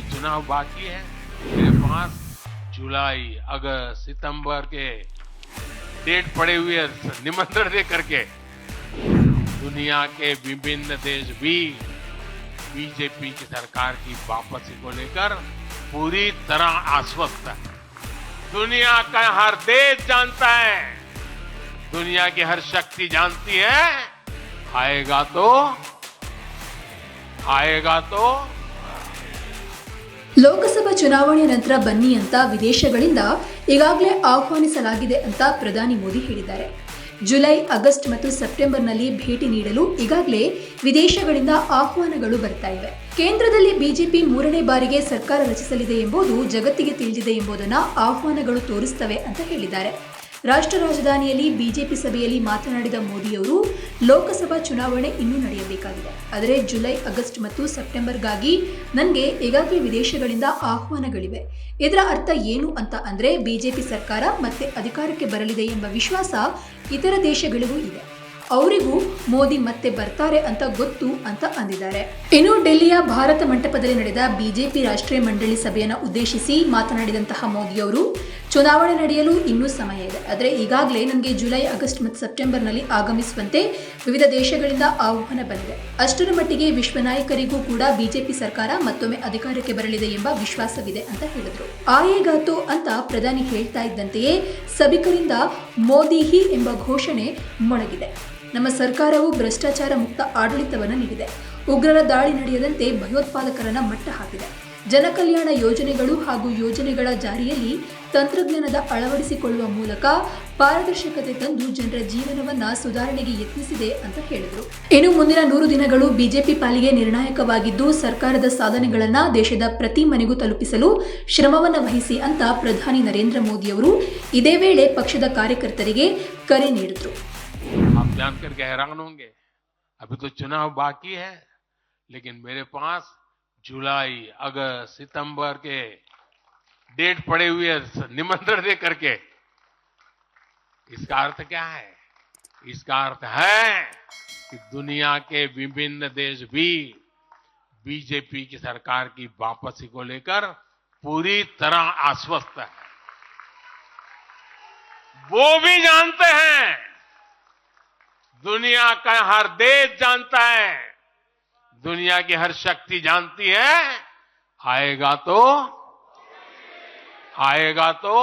तो चुनाव बाकी है। मेरे पास जुलाई, अगस्त, सितंबर के डेट पड़े हुए निमंत्रण दे करके। दुनिया के विभिन्न देश भी बीजेपी की सरकार की वापसी को लेकर पूरी तरह आश्वस्त है। दुनिया का हर देश जानता है। दुनिया की हर शक्ति जानती है। आएगा तो आएगा तो ಲೋಕಸಭಾ ಚುನಾವಣೆಯ ನಂತರ ಬನ್ನಿ ಅಂತ ವಿದೇಶಗಳಿಂದ ಈಗಾಗಲೇ ಆಹ್ವಾನಿಸಲಾಗಿದೆ ಅಂತ ಪ್ರಧಾನಿ ಮೋದಿ ಹೇಳಿದ್ದಾರೆ. ಜುಲೈ, ಆಗಸ್ಟ್ ಮತ್ತು ಸೆಪ್ಟೆಂಬರ್ನಲ್ಲಿ ಭೇಟಿ ನೀಡಲು ಈಗಾಗಲೇ ವಿದೇಶಗಳಿಂದ ಆಹ್ವಾನಗಳು ಬರ್ತಾ ಇವೆ. ಕೇಂದ್ರದಲ್ಲಿ ಬಿಜೆಪಿ ಮೂರನೇ ಬಾರಿಗೆ ಸರ್ಕಾರ ರಚಿಸಲಿದೆ ಎಂಬುದು ಜಗತ್ತಿಗೆ ತಿಳಿದಿದೆ ಎಂಬುದನ್ನು ಆಹ್ವಾನಗಳು ತೋರಿಸ್ತವೆ ಅಂತ ಹೇಳಿದ್ದಾರೆ. ರಾಷ್ಟ್ರ ರಾಜಧಾನಿಯಲ್ಲಿ ಬಿಜೆಪಿ ಸಭೆಯಲ್ಲಿ ಮಾತನಾಡಿದ ಮೋದಿಯವರು, ಲೋಕಸಭಾ ಚುನಾವಣೆ ಇನ್ನೂ ನಡೆಯಬೇಕಾಗಿದೆ. ಆದರೆ ಜುಲೈ, ಆಗಸ್ಟ್ ಮತ್ತು ಸೆಪ್ಟೆಂಬರ್ಗಾಗಿ ನನಗೆ ಈಗಾಗಲೇ ವಿದೇಶಗಳಿಂದ ಆಹ್ವಾನಗಳಿವೆ. ಇದರ ಅರ್ಥ ಏನು ಅಂತ ಅಂದರೆ ಬಿಜೆಪಿ ಸರ್ಕಾರ ಮತ್ತೆ ಅಧಿಕಾರಕ್ಕೆ ಬರಲಿದೆ ಎಂಬ ವಿಶ್ವಾಸ ಇತರ ದೇಶಗಳಿಗೂ ಇದೆ. ಅವರಿಗೂ ಮೋದಿ ಮತ್ತೆ ಬರ್ತಾರೆ ಅಂತ ಗೊತ್ತು ಅಂತ ಅಂದಿದ್ದಾರೆ. ಇನ್ನು ಡೆಲ್ಲಿಯ ಭಾರತ ಮಂಟಪದಲ್ಲಿ ನಡೆದ ಬಿಜೆಪಿ ರಾಷ್ಟ್ರೀಯ ಮಂಡಳಿ ಸಭೆಯನ್ನು ಉದ್ದೇಶಿಸಿ ಮಾತನಾಡಿದಂತಹ ಮೋದಿಯವರು ಚುನಾವಣೆ ನಡೆಯಲು ಇನ್ನೂ ಸಮಯ ಇದೆ. ಆದರೆ ಈಗಾಗಲೇ ನನಗೆ ಜುಲೈ, ಆಗಸ್ಟ್ ಮತ್ತು ಸೆಪ್ಟೆಂಬರ್ನಲ್ಲಿ ಆಗಮಿಸುವಂತೆ ವಿವಿಧ ದೇಶಗಳಿಂದ ಆಹ್ವಾನ ಬಂದಿದೆ. ಅಷ್ಟರ ಮಟ್ಟಿಗೆ ವಿಶ್ವ ನಾಯಕರಿಗೂ ಕೂಡ ಬಿಜೆಪಿ ಸರ್ಕಾರ ಮತ್ತೊಮ್ಮೆ ಅಧಿಕಾರಕ್ಕೆ ಬರಲಿದೆ ಎಂಬ ವಿಶ್ವಾಸವಿದೆ ಅಂತ ಹೇಳಿದರು. ಆಯೇಗಾತು ಅಂತ ಪ್ರಧಾನಿ ಹೇಳ್ತಾ ಇದ್ದಂತೆಯೇ ಸಭಿಕರಿಂದ ಮೋದಿ ಹಿ ಎಂಬ ಘೋಷಣೆ ಮೊಳಗಿದೆ. ನಮ್ಮ ಸರ್ಕಾರವು ಭ್ರಷ್ಟಾಚಾರ ಮುಕ್ತ ಆಡಳಿತವನ್ನು ನೀಡಿದೆ. ಉಗ್ರರ ದಾಳಿ ನಡೆಯದಂತೆ ಭಯೋತ್ಪಾದಕರನ್ನ ಮಟ್ಟ ಹಾಕಿದೆ. ಜನಕಲ್ಯಾಣ ಯೋಜನೆಗಳು ಹಾಗೂ ಯೋಜನೆಗಳ ಜಾರಿಯಲ್ಲಿ ತಂತ್ರಜ್ಞಾನದ ಅಳವಡಿಸಿಕೊಳ್ಳುವ ಮೂಲಕ ಪಾರದರ್ಶಕತೆ ತಂದು ಜನರ ಜೀವನವನ್ನ ಸುಧಾರಣೆಗೆ ಯತ್ನಿಸಿದೆ ಅಂತ ಹೇಳಿದರು ಇನ್ನು ಮುಂದಿನ ನೂರು ದಿನಗಳು ಬಿಜೆಪಿ ಪಾಲಿಗೆ ನಿರ್ಣಾಯಕವಾಗಿದ್ದು ಸರ್ಕಾರದ ಸಾಧನೆಗಳನ್ನ ದೇಶದ ಪ್ರತಿ ಮನೆಗೂ ತಲುಪಿಸಲು ಶ್ರಮವನ್ನ ವಹಿಸಿ ಅಂತ ಪ್ರಧಾನಿ ನರೇಂದ್ರ ಮೋದಿಯವರು ಇದೇ ವೇಳೆ ಪಕ್ಷದ ಕಾರ್ಯಕರ್ತರಿಗೆ ಕರೆ ನೀಡಿದ್ರು आप जानकर के हैरान होंगे अभी तो चुनाव बाकी है लेकिन मेरे पास जुलाई, अगस्त, सितंबर के डेट पड़े हुए निमंत्रण दे करके। इसका अर्थ क्या है? इसका अर्थ है कि दुनिया के विभिन्न देश भी बीजेपी की सरकार की वापसी को लेकर पूरी तरह आश्वस्त है। वो भी जानते हैं। दुनिया का हर देश जानता है। दुनिया की हर शक्ति जानती है आएगा तो आएगा तो